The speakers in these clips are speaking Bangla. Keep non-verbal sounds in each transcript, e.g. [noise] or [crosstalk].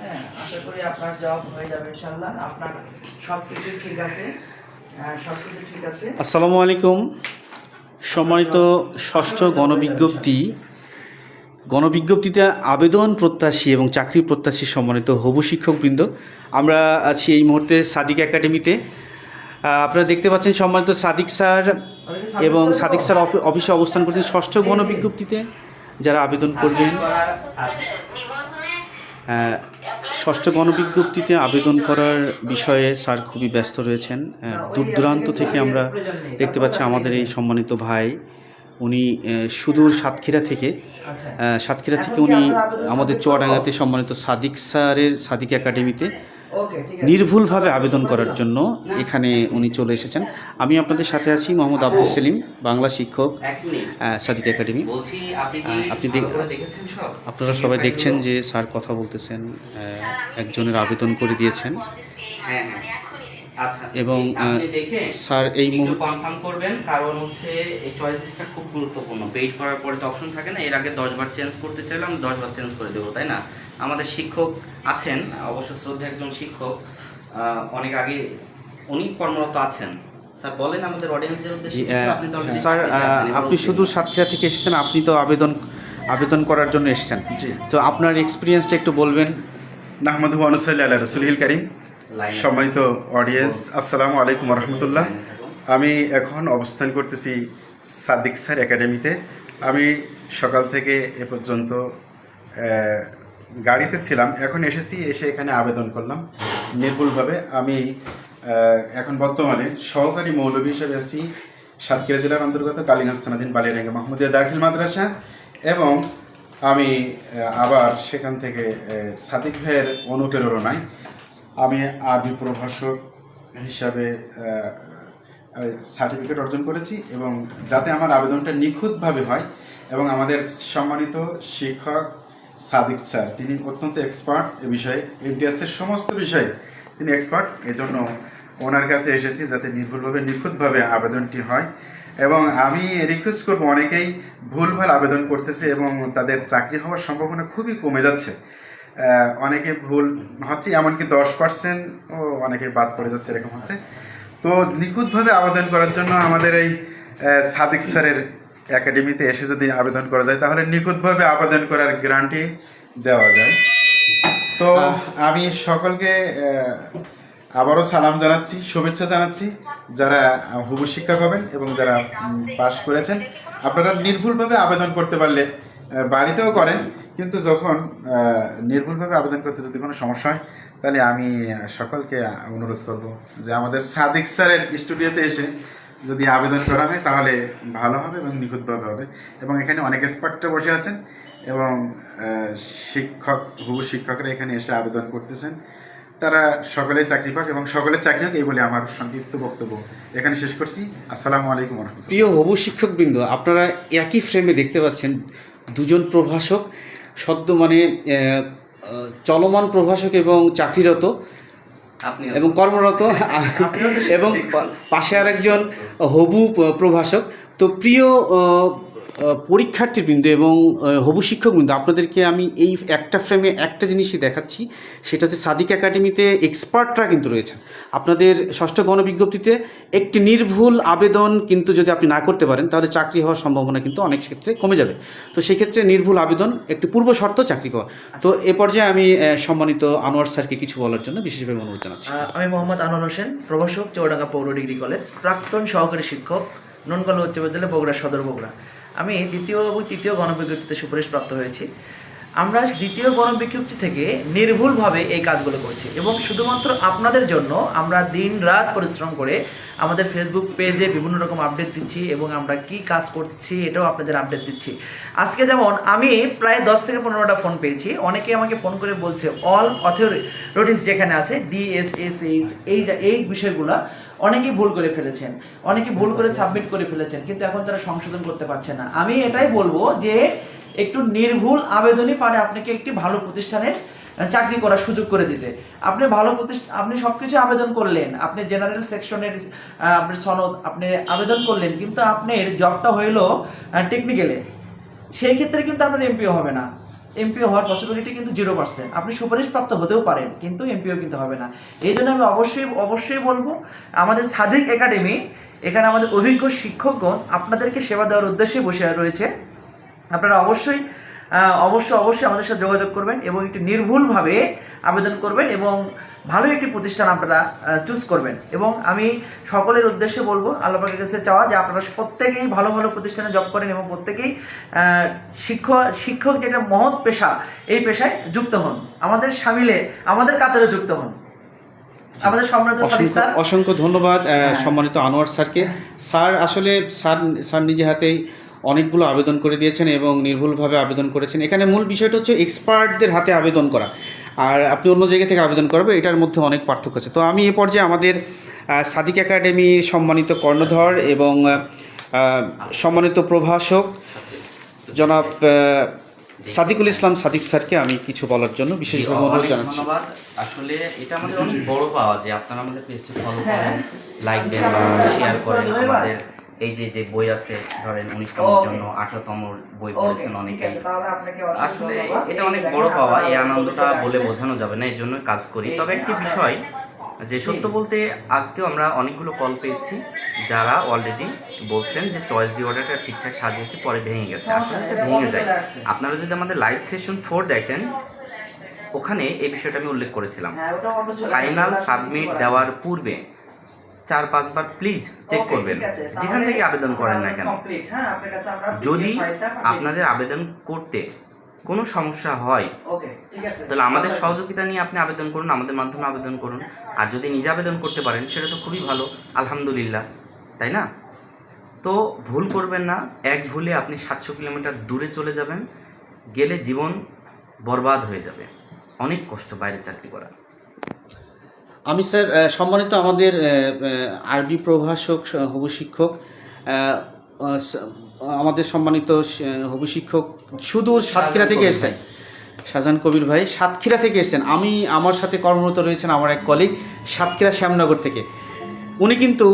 হ্যাঁ আশা করি আপনার জব হয়ে যাবে ইনশাল্লাহ আপনার সব কিছু ঠিক আছে। সব কিছু ঠিক আছে। আসসালামু আলাইকুম। সম্মানিত ষষ্ঠ গণবিজ্ঞপ্তি। গণবিজ্ঞপ্তিতে আবেদন প্রত্যাশী এবং চাকরি প্রত্যাশী সম্মানিত হবু শিক্ষকবৃন্দ। আমরা আছি এই মুহূর্তে সাদিক একাডেমিতে। আপনারা দেখতে পাচ্ছেন সম্মানিত সাদিক স্যার এবং সাদিক স্যার অফি- অফিসে অবস্থান করছেন ষষ্ঠ গণবিজ্ঞপ্তিতে। যারা আবেদন করবেন ষষ্ঠ গণবিজ্ঞপ্তিতে আবেদন করার বিষয়ে স্যার খুবই ব্যস্ত রয়েছেন। দূর দূরান্ত থেকে আমরা দেখতে পাচ্ছি আমাদের এই সম্মানিত ভাই। উনি সুদূর সাতক্ষীরা থেকে। আচ্ছা। সাতক্ষীরা থেকে উনি আমাদের চুয়াডাঙ্গাতে সম্মানিত সাদিক স্যারের সাদিক একাডেমিতে নির্ভুলভাবে আবেদন করার জন্য এখানে উনি চলে এসেছেন। আমি আপনাদের সাথে আছি মোহাম্মদ আব্দুল সেলিম বাংলা শিক্ষক সাদিক একাডেমি। আপনি আপনারা সবাই দেখছেন যে স্যার কথা বলতেছেন একজনের আবেদন করে দিয়েছেন। হ্যাঁ হ্যাঁ। এবং, আপনি দেখে স্যার এই মুহূর্তে কনফার্ম করবেন কারণ হচ্ছে এই চয়েস লিস্টটা খুব গুরুত্বপূর্ণ। পেইড করার পরে তো অপশন থাকে না এর আগে দশ বার চেঞ্জ করতে চাইলাম দশ বার চেঞ্জ করে দেবো তাই না? আমাদের শিক্ষক আছেন অবশ্য শ্রদ্ধা একজন শিক্ষক অনেক আগে উনি কর্মরত আছেন। স্যার বলেন আমাদের অডিয়েন্সদের উদ্দেশ্যে আপনি তো স্যার আপনি শুধু সাতক্ষীরা থেকে এসেছেন আপনি তো আবেদন আবেদন করার জন্য এসেছেন। জি। তো আপনার এক্সপিরিয়েন্সটা একটু বলবেন। নাহমাদু আনুসাল্লাহ আল্লাহ রসুলহিল করিম। সম্মানিত অডিয়েন্স আসসালামু আলাইকুম রহমতুল্লাহ আমি এখন অবস্থান করতেছি সাদিক স্যার একাডেমিতে। আমি সকাল থেকে এ পর্যন্ত গাড়িতে ছিলাম। এখন এসেছি এসে এখানে আবেদন করলাম। নির্ভুলভাবে আমি এখন বর্তমানে সহকারী মৌলভী হিসেবে আছি সাতক্ষীরা জেলার অন্তর্গত কালীগঞ্জ থানাধীন বালিয়াডাঙ্গা মাহমুদিয়া দাখিল মাদ্রাসা এবং আমি আবার সেখান থেকে সাদিক ভাইয়ের অনুপ্রেরণায় আমি আরবি প্রভাষক হিসাবে সার্টিফিকেট অর্জন করেছি এবং যাতে আমার আবেদনটা নিখুঁতভাবে হয় এবং আমাদের সম্মানিত শিক্ষক সাদিক স্যার, তিনি অত্যন্ত এক্সপার্ট এ বিষয়ে এমটিএসের সমস্ত বিষয়ে তিনি এক্সপার্ট এজন্য ওনার কাছে এসেছি যাতে নির্ভুলভাবে, নিখুঁতভাবে আবেদনটি হয়। এবং আমি রিকোয়েস্ট করব, অনেকেই ভুলভাল আবেদন করতেছে এবং তাদের চাকরি হওয়ার সম্ভাবনা খুবই কমে যাচ্ছে। অনেকে ভুল হচ্ছে এমনকি দশ পার্সেন্টও অনেকে বাদ পড়ে যাচ্ছে এরকম হচ্ছে। তো নিখুঁতভাবে আবেদন করার জন্য আমাদের এই সাদিক স্যারের একাডেমিতে এসে যদি আবেদন করা যায় তাহলে নিখুঁতভাবে আবেদন করার গ্যারান্টি দেওয়া যায়। তো আমি সকলকে আবারও সালাম জানাচ্ছি শুভেচ্ছা জানাচ্ছি যারা হুবু শিক্ষক হবেন এবং যারা পাশ করেছেন। আপনারা নির্ভুলভাবে আবেদন করতে পারলে বাড়িতেও করেন, কিন্তু যখন নির্ভুলভাবে আবেদন করতে যদি কোনো সমস্যা হয়, তাহলে আমি সকলকে অনুরোধ করব যে আমাদের সাদিক স্যারের স্টুডিওতে এসে যদি আবেদন করা হয়, তাহলে ভালো হবে এবং নিখুঁতভাবে হবে। এবং এখানে অনেক এক্সপার্টরা বসে আছেন এবং শিক্ষক হুবু শিক্ষকরা এখানে এসে আবেদন করতেছেন। তারা সকলেই চাকরি পাক এবং সকলের চাকরি হোক, এই বলে আমার সংক্ষিপ্ত বক্তব্য এখানে শেষ করছি। আসসালামু আলাইকুম প্রিয় হবু শিক্ষকবৃন্দ, আপনারা একই ফ্রেমে দেখতে পাচ্ছেন দুজন প্রভাষক সদ্য মানে চলমান প্রভাষক এবং চাকরিরত এবং কর্মরত। এবং পাশে আরেকজন হবু প্রভাষক। তো প্রিয় পরীক্ষার্থীবৃন্দ এবং হবু শিক্ষকবৃন্দ, আপনাদেরকে আমি এই একটা ফ্রেমে একটা জিনিসই দেখাচ্ছি, সেটা হচ্ছে সাদিক একাডেমিতে এক্সপার্টরা কিন্তু রয়েছেন। আপনাদের ষষ্ঠ গণবিজ্ঞপ্তিতে একটি নির্ভুল আবেদন কিন্তু যদি আপনি না করতে পারেন, তাহলে চাকরি হওয়ার সম্ভাবনা কিন্তু অনেক ক্ষেত্রে কমে যাবে। তো সেক্ষেত্রে নির্ভুল আবেদন একটি পূর্ব শর্ত চাকরি পাওয়া। তো এ পর্যায়ে আমি সম্মানিত আনোয়ার স্যারকে কিছু বলার জন্য বিশেষভাবে অনুরোধ জানাচ্ছি। আমি মোহাম্মদ আনোয়ার হোসেন, প্রভাষক, চৌডাঙ্গা পৌর ডিগ্রি কলেজ, প্রাক্তন সহকারী শিক্ষক, ননকলা উচ্চ বিদ্যালয়, বগুড়া সদর, বগুড়া। আমি দ্বিতীয় এবং তৃতীয় গণবিজ্ঞপ্তিতে সুপারিশ প্রাপ্ত হয়েছি। আমরা দ্বিতীয় গণবিজ্ঞপ্তি থেকে নির্ভুলভাবে এই কাজগুলো করছি এবং শুধুমাত্র আপনাদের জন্য আমরা দিন রাত পরিশ্রম করে আমাদের ফেসবুক পেজে বিভিন্ন রকম আপডেট দিচ্ছি এবং আমরা কি কাজ করছি এটাও আপনাদের আপডেট দিচ্ছি। আজকে যেমন আমি প্রায় দশ থেকে পনেরোটা ফোন পেয়েছি। অনেকে আমাকে ফোন করে বলছে অল অথরিটিস যেখানে আছে ডিএসএসএইচ এই এই বিষয়গুলো অনেকেই ভুল করে ফেলেছেন। অনেকে ভুল করে সাবমিট করে ফেলেছেন, কিন্তু এখন তারা সংশোধন করতে পারছে না। আমি এটাই বলব যে একটু নির্ভুল আবেদনই পারে আপনাকে একটি ভালো প্রতিষ্ঠানে চাকরি করার সুযোগ করে দিতে। আপনি ভালো প্রতিষ্ঠান আপনি সব কিছু আবেদন করলেন, আপনি জেনারেল সেকশনের আপনি সনদ, আপনি আবেদন করলেন, কিন্তু আপনার জবটা হইল টেকনিক্যালে সেই ক্ষেত্রে কিন্তু আপনার এমপিও হবে না। এমপিও হওয়ার পসিবিলিটি কিন্তু জিরো পার্সেন্ট আপনি সুপারিশপ্রাপ্ত হতেও পারেন, কিন্তু এমপিও কিন্তু হবে না। এই জন্য আমি অবশ্যই অবশ্যই বলব, আমাদের সাদিক একাডেমি, এখানে আমাদের অভিজ্ঞ শিক্ষকগণ আপনাদেরকে সেবা দেওয়ার উদ্দেশ্যে বসে রয়েছে। আপনারা অবশ্যই অবশ্যই অবশ্যই আমাদের সাথে যোগাযোগ করবেন এবং একটি নির্ভুলভাবে আবেদন করবেন এবং ভালো একটি প্রতিষ্ঠান আপনারা চুজ করবেন। এবং আমি সকলের উদ্দেশ্যে বলব আল্লাহের কাছে চাওয়া যে আপনারা প্রত্যেকেই ভালো ভালো প্রতিষ্ঠানে জব করেন এবং প্রত্যেকেই শিক্ষক শিক্ষক যেটা মহৎ পেশা এই পেশায় যুক্ত হন। আমাদের সামিলে আমাদের কাতারে যুক্ত হন। আমাদের সম্মানিত অসংখ্য স্যার। অসংখ্য ধন্যবাদ হ্যাঁ। সম্মানিত আনোয়ার স্যারকে। স্যার আসলে স্যার স্যার নিজে হাতেই অনেকগুলো আবেদন করে দিয়েছেন এবং নির্ভুলভাবে আবেদন করেছেন। এখানে মূল বিষয়টা হচ্ছে এক্সপার্টদের হাতে আবেদন করা। আর আপনি অন্য জায়গা থেকে আবেদন করবেন এটার মধ্যে অনেক পার্থক্য আছে। তো আমি এ পর্যায়ে আমাদের সাদিক একাডেমি সম্মানিত কর্ণধর এবং সম্মানিত প্রভাষক জনাব সাদিকুল ইসলাম সাদিক স্যারকে আমি কিছু বলার জন্য বিশেষভাবে অনুরোধ জানাচ্ছি। ধন্যবাদ। আসলে এটা আমাদের অনেক বড় পাওয়া যে আপনারা আমাদের পেজটি ফলো। করেন লাইক দেন বা শেয়ার করেন। আমাদের এই যে যে বই আছে ধরেন উনিশতম Okay. জন্য আঠারোতম বই পড়েছেন অনেকে। আসলে এটা অনেক বড় পাওয়া এই আনন্দটা বলে বোঝানো যাবে না এই জন্য কাজ করি। তবে একটি বিষয় যে সত্য বলতে আজকেও আমরা অনেকগুলো কল পেয়েছি যারা অলরেডি বলছেন যে চয়েস দি অর্ডারটা ঠিকঠাক সাজিয়েছে পরে ভেঙে গেছে। আসলে এটা ভেঙে যায়। আপনারা যদি আমাদের লাইভ সেশন ফোর দেখেন ওখানে এই বিষয়টা আমি উল্লেখ করেছিলাম। হ্যাঁ, ফাইনাল সাবমিট দেওয়ার পূর্বে চার পাঁচবার প্লিজ চেক করবেন। যেখান থেকে আবেদন করেন না কেন। হ্যাঁ, যদি আপনাদের আবেদন করতে কোনো সমস্যা হয়। তাহলে আমাদের সহযোগিতা নিয়ে আপনি আবেদন করুন আমাদের মাধ্যমে আবেদন করুন। আর যদি নিজে আবেদন করতে পারেন সেটা তো খুবই ভালো আলহামদুলিল্লাহ তাই না? তো ভুল করবেন না এক ভুলে আপনি সাতশো কিলোমিটার দূরে চলে যাবেন গেলে জীবন বরবাদ হয়ে যাবে। অনেক কষ্ট বাইরে চাকরি করা। আমি স্যার সম্মানিত আমাদের আরবি প্রভাষক হবু শিক্ষক আমাদের সম্মানিত হবু শিক্ষক সুদূর সাতক্ষীরা থেকে এসেছেন। শাহজাহান কবির ভাই সাতক্ষীরা থেকে এসেছেন। আমি আমার সাথে কর্মরত রয়েছেন আমার এক কলিগ সাতক্ষীরা শ্যামনগর থেকে। উনি কিন্তু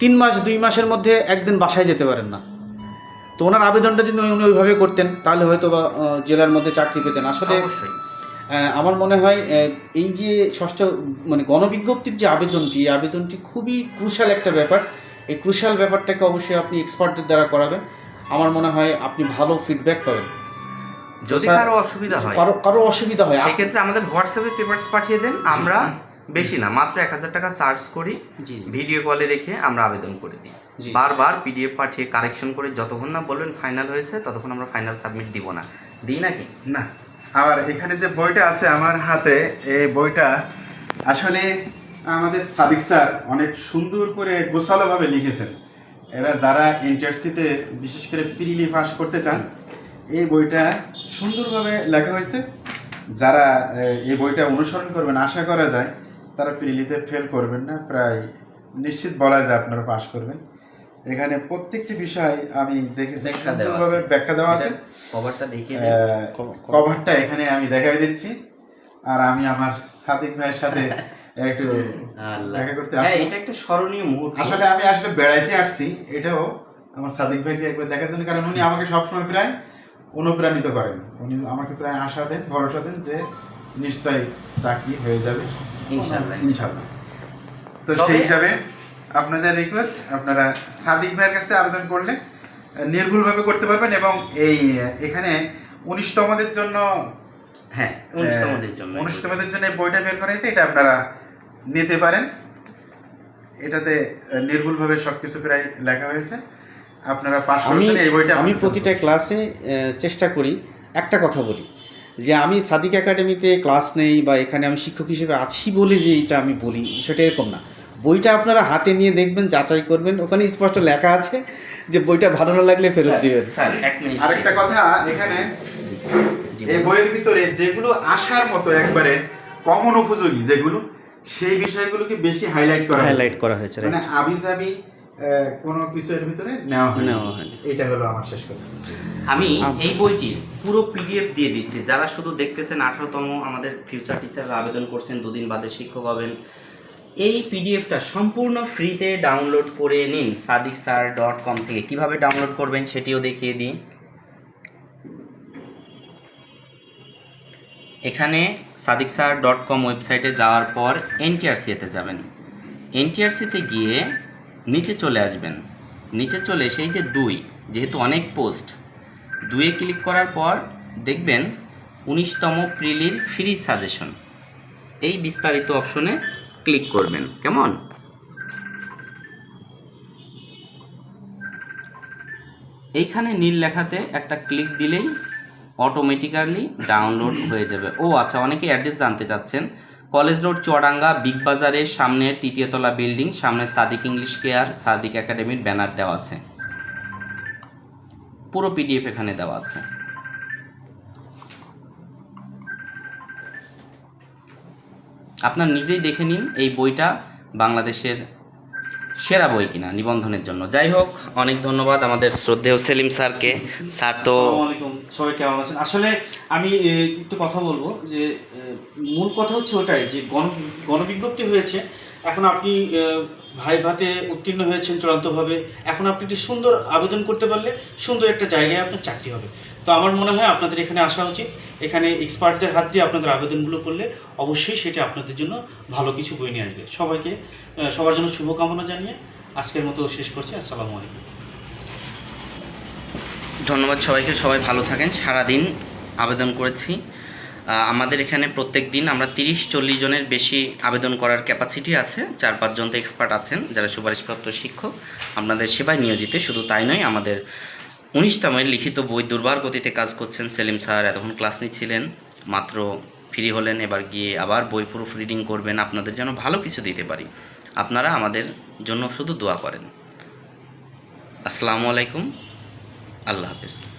তিন মাস দুই মাসের মধ্যে একদিন বাসায় যেতে পারেন না। তো ওনার আবেদনটা যদি উনি ওইভাবে করতেন তাহলে হয়তো বা জেলার মধ্যে চাকরি পেতেন। আসলে আমার মনে হয় এই যে ষষ্ঠ মানে গণবিজ্ঞপ্তির যে আবেদনটি এই আবেদনটি খুবই ক্রুশাল একটা ব্যাপার। এই ক্রুশাল ব্যাপারটাকে অবশ্যই আপনি এক্সপার্টদের দ্বারা করাবেন। আমার মনে হয় আপনি ভালো ফিডব্যাক পাবেন। যদি কারও অসুবিধা হয় কারও কারও অসুবিধা হয় সেক্ষেত্রে আমাদের হোয়াটসঅ্যাপে পেপারস পাঠিয়ে দেন। আমরা বেশি না মাত্র এক হাজার টাকা চার্জ করি। জি ভিডিও কলে রেখে আমরা আবেদন করে দিই। বারবার পিডিএফ পাঠিয়ে কারেকশন করে যতক্ষণ না বলবেন ফাইনাল হয়েছে ততক্ষণ আমরা ফাইনাল সাবমিট দিব না। দিই নাকি? না। আর এখানে যে বইটা আছে আমার হাতে, এই বইটা আসলে আমাদের সাদিক স্যার অনেক সুন্দর করে গোছালোভাবে লিখেছেন। এরা যারা এনটিআরসিতে বিশেষ করে পিরিলি পাস করতে চান, এই বইটা সুন্দরভাবে লেখা হয়েছে। যারা এই বইটা অনুসরণ করবেন, আশা করা যায়, তারা পিরিলিতে ফেল করবেন না, প্রায় নিশ্চিত বলা যায় আপনারা পাস করবেন। এখানে প্রত্যেকটি বিষয় আমি দেখেছি ব্যাখ্যা দেওয়া আছে। সুন্দরভাবে ব্যাখ্যা দেওয়া আছে। কভারটা দেখিয়ে কভারটা এখানে আমি দেখাই দিচ্ছি। আর আমি আমার সাদিক ভাইয়ের সাথে একটু [laughs] দেখা করতে হ্যাঁ এটা একটা স্মরণীয় মুহূর্ত। আসলে আমি আসলে বেড়াইতে আসছি। এটাও আমার সাদিক ভাইকে একবার দেখার জন্য কারণ উনি আমাকে সবসময় প্রায় অনুপ্রাণিত করেন। উনি আমাকে প্রায় আশা দেন ভরসা দেন যে নিশ্চয়ই চাকরি হয়ে যাবে। ইনশাআল্লাহ। ইনশাল্লাহ তো সেই হিসাবে আপনাদের রিকোয়েস্ট আপনারা সাদিক ভাইয়ের কাছ থেকে আবেদন করলে নির্ভুলভাবে করতে পারবেন এবং এই এখানে উনিশতমদের জন্য হ্যাঁ উনিশতমদের জন্য এই বইটা বের করা হয়েছে এটা আপনারা নিতে পারেন। এটাতে নির্ভুলভাবে সব কিছু প্রায় লেখা হয়েছে। আপনারা পাস আমি করছেন এই বইটা আমি প্রতিটা ক্লাসে চেষ্টা করি একটা কথা বলি যে আমি সাদিক একাডেমিতে ক্লাস নেই বা এখানে আমি শিক্ষক হিসেবে আছি বলে যে এটা আমি বলি সেটা এরকম না। বইটা আপনারা হাতে নিয়ে দেখবেন যাচাই করবেন। ওখানে স্পষ্ট লেখা আছে যে বইটা ভালো না লাগলে ফেরত দিবেন। স্যার এক মিনিট। আরেকটা কথা এখানে এই বইয়ের ভিতরে যেগুলো আসার মতো একবারে কমন উপযোগী যেগুলো সেই বিষয়গুলোকে বেশি হাইলাইট করা হাইলাইট করা হয়েছে মানে আবি যাবি কোনো কিছু এর ভিতরে নেওয়া হয় নেওয়া হয়নি। এটা হলো আমার শেষ কথা। আমি এই বইটির পুরো পিডিএফ দিয়ে দিচ্ছি। যারা শুধু দেখতেছেন আঠারোতম আমাদের ফিউচার টিচাররা আবেদন করছেন দুদিন বাদে শিক্ষক হবেন। এই পিডিএফটা সম্পূর্ণ ফ্রিতে ডাউনলোড করে নিন সাদিক স্যার ডট কম থেকে। কীভাবে ডাউনলোড করবেন সেটিও দেখিয়ে দিই এখানে সাদিক স্যার ডট কম ওয়েবসাইটে যাওয়ার পর এনটিআরসিতে যাবেন। এনটিআরসিতে গিয়ে নিচে চলে আসবেন। নিচে চলে এসে এই যে দুই, যেহেতু অনেক পোস্ট দুয়ে ক্লিক করার পর দেখবেন উনিশতম প্রিলির ফ্রি সাজেশন এই বিস্তারিত অপশনে ক্লিক করবেন, কেমন? এইখানে নীল লেখাতে একটা ক্লিক দিলেই অটোমেটিক্যালি ডাউনলোড হয়ে যাবে। ও আচ্ছা অনেকে অ্যাড্রেস জানতে চাচ্ছেন। কলেজ রোড, চুয়াডাঙ্গা বিগ বাজারের সামনে তৃতীয়তলা বিল্ডিং সামনে সাদিক ইংলিশ কেয়ার সাদিক একাডেমির ব্যানার দেওয়া আছে। পুরো পিডিএফ এখানে দেওয়া আছে। আপনার নিজেই দেখে নিন এই বইটা বাংলাদেশের সেরা বই কিনা নিবন্ধনের জন্য। যাই হোক, অনেক ধন্যবাদ আমাদের শ্রদ্ধেয় সেলিম স্যারকে। স্যার তো সবাই কেমন আছেন? আসলে আমি একটু কথা বলব যে মূল কথা হচ্ছে ওটাই যে গণ গণবিজ্ঞপ্তি হয়েছে এখন আপনি এ, ভাই ভাতে উত্তীর্ণ হয়েছেন চূড়ান্তভাবে এখন আপনি একটি সুন্দর আবেদন করতে পারলে সুন্দর একটা জায়গায় আপনার চাকরি হবে। তো আমার মনে হয় আপনাদের এখানে আসা উচিত। এখানে এক্সপার্টদের হাত দিয়ে আপনাদের আবেদনগুলো করলে অবশ্যই সেটা আপনাদের জন্য ভালো কিছু বই নিয়ে আসবে। সবাইকে সবার জন্য শুভকামনা জানিয়ে আজকের মতো শেষ করছি। আসসালামু আলাইকুম। ধন্যবাদ সবাইকে। সবাই ভালো থাকেন। সারাদিন আবেদন করেছি। আমাদের এখানে প্রত্যেক দিন আমরা তিরিশ চল্লিশ জনের বেশি আবেদন করার ক্যাপাসিটি আছে। চার পাঁচজন তো এক্সপার্ট আছেন, যারা সুপারিশপ্রাপ্ত শিক্ষক। আপনাদের সেবায় নিয়োজিত, শুধু তাই নয়, আমাদের উনিশতমের লিখিত বই দুর্বার গতিতে কাজ করছেন সেলিম স্যার। এতক্ষণ ক্লাস নিচ্ছিলেন, মাত্র ফ্রি হলেন, এবার গিয়ে আবার বই প্রুফ রিডিং করবেন। আপনাদের যেন ভালো কিছু দিতে পারি। আপনারা আমাদের জন্য শুধু দোয়া করেন। আসসালামু আলাইকুম। আল্লাহ হাফিজ।